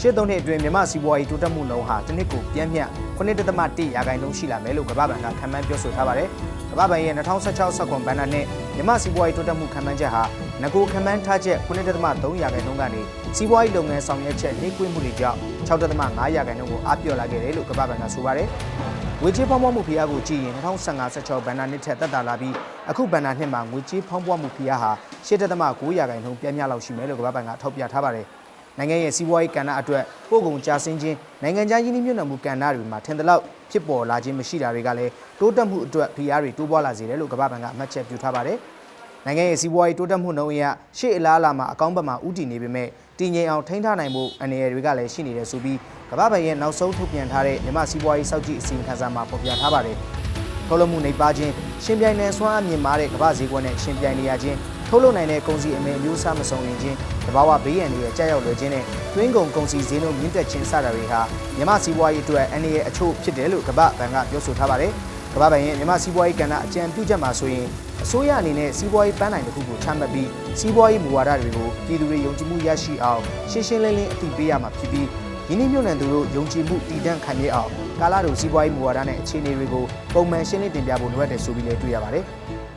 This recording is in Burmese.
ရှေ့သုံးနှစ်အတွင်းမြန်မာစီးပွားရေးတိုးတက်မှုနှုန်းဟာတစ်နှစ်ကိုပြင်းပြ9.1ရာခိုင်နှုန်းရှိလာမယ်လို့ကမ္ဘာ့ဘဏ်ကခန့်မှန်းပြောဆိုထားပါတယ်။ကမ္ဘာ့ဘဏ်ရဲ့2016ဆက်ခွန်ဘဏ္ဍာနဲ့မြန်မာစီးပွားရေးတိုးတက်မှုခန့်မှန်းချက်ဟာငကိုခန့်မှန်းထားချက်9.3ရာခိုင်နှုန်းကနေစီးပွားရေးလုပ်ငန်းဆောင်ရွက်ချက်နှိကွင်းမှုတွေကြောင့်6.5ရာခိုင်နှုန်းကိုအားပြော့လာခဲ့တယ်လို့ကမ္ဘာ့ဘဏ်ကဆိုပါတယ်။ငွေကြေးဖောင်းပွားမှုဖိအားကိုကြည့်ရင်2015-16ဘဏ္ဍာနှစ်ထက်သက်သာလာပြီးအခုဘဏ္ဍာနှစ်မှာငွေကြေးဖောင်းပွားမှုဖိအားဟာ8.9ရာခိုင်နှုန်းပြင်းပြလောက်ရှိမယ်လို့ကမ္ဘာ့ဘဏ်ကထောက်ပြထားပါတယ်။ နိုင်ငံရဲ့စီးပွားရေးကဏ္ဍအတွက်ပို့ကုန်ကြာဆင်းခြင်းနိုင်ငံခြားရင်းနှီးမြှုပ်နှံမှုကဏ္ဍတွေမှာထင်သလောက်ဖြစ်ပေါ်လာခြင်းမရှိတာတွေကလည်းတိုးတက်မှုအတွက်ဖိအားတွေတိုးပွားလာစေတယ်လို့ကမ္ဘာ့ဘဏ်ကအမှတ်ချက်ပြုထားပါတယ်။နိုင်ငံရဲ့စီးပွားရေးတိုးတက်မှုနှုန်းအရရှေ့အလားအလာမှာအကောင်းဘက်မှာဥတည်နေပေမဲ့တည်ငြိမ်အောင်ထိန်းထားနိုင်ဖို့အနေအရတွေကလည်းရှိနေတယ်ဆိုပြီးကမ္ဘာ့ဘဏ်ရဲ့နောက်ဆုံးထုတ်ပြန်ထားတဲ့မြန်မာစီးပွားရေးစောင့်ကြည့်အစီရင်ခံစာမှာဖော်ပြထားပါတယ်။ထုတ်လုပ်မှုနှိပ်ပါခြင်းရှင်ပြိုင်နယ်ဆွမ်းအမြင့်မားတဲ့ကမ္ဘာဈေးကွက်နဲ့ရှင်ပြိုင်နေရခြင်း ထုတ်လုပ်နိုင်တဲ့ကုန်စည်အမယ်အမျိုးအစားမစုံလင်ခြင်းတဘာဝဘေးရန်တွေရဲ့ကြာရောက်လွယ်ခြင်းနဲ့တွင်းကုန်ကုန်စည်ဈေးနှုန်းမြင့်တက်ခြင်းစတာတွေဟာမြန်မာစီးပွားရေးအတွက်အနေရဲ့အချို့ဖြစ်တယ်လို့ကမ္ဘာဘဏ်ကပြောဆိုထားပါတယ်။ကမ္ဘာဘဏ်ရဲ့မြန်မာစီးပွားရေးကဏ္ဍအကြံပြုချက်မှာဆိုရင်အစိုးရအနေနဲ့စီးပွားရေးပန်းနိုင်တစ်ခုကိုချမှတ်ပြီးစီးပွားရေးမူဝါဒတွေကိုပြည်သူတွေယုံကြည်မှုရရှိအောင်ရှင်းရှင်းလင်းလင်းအသိပေးရမှာဖြစ်ပြီးယင်းနှိမ့်မြုပ်နှံသူတို့ယုံကြည်မှုတည်တံ့ခံရအောင်ကာလာတို့စီးပွားရေးမူဝါဒနဲ့အခြေအနေတွေကိုပုံမှန်ရှင်းလင်းတင်ပြဖို့လိုအပ်တယ်ဆိုပြီးလည်းတွေ့ရပါတယ်။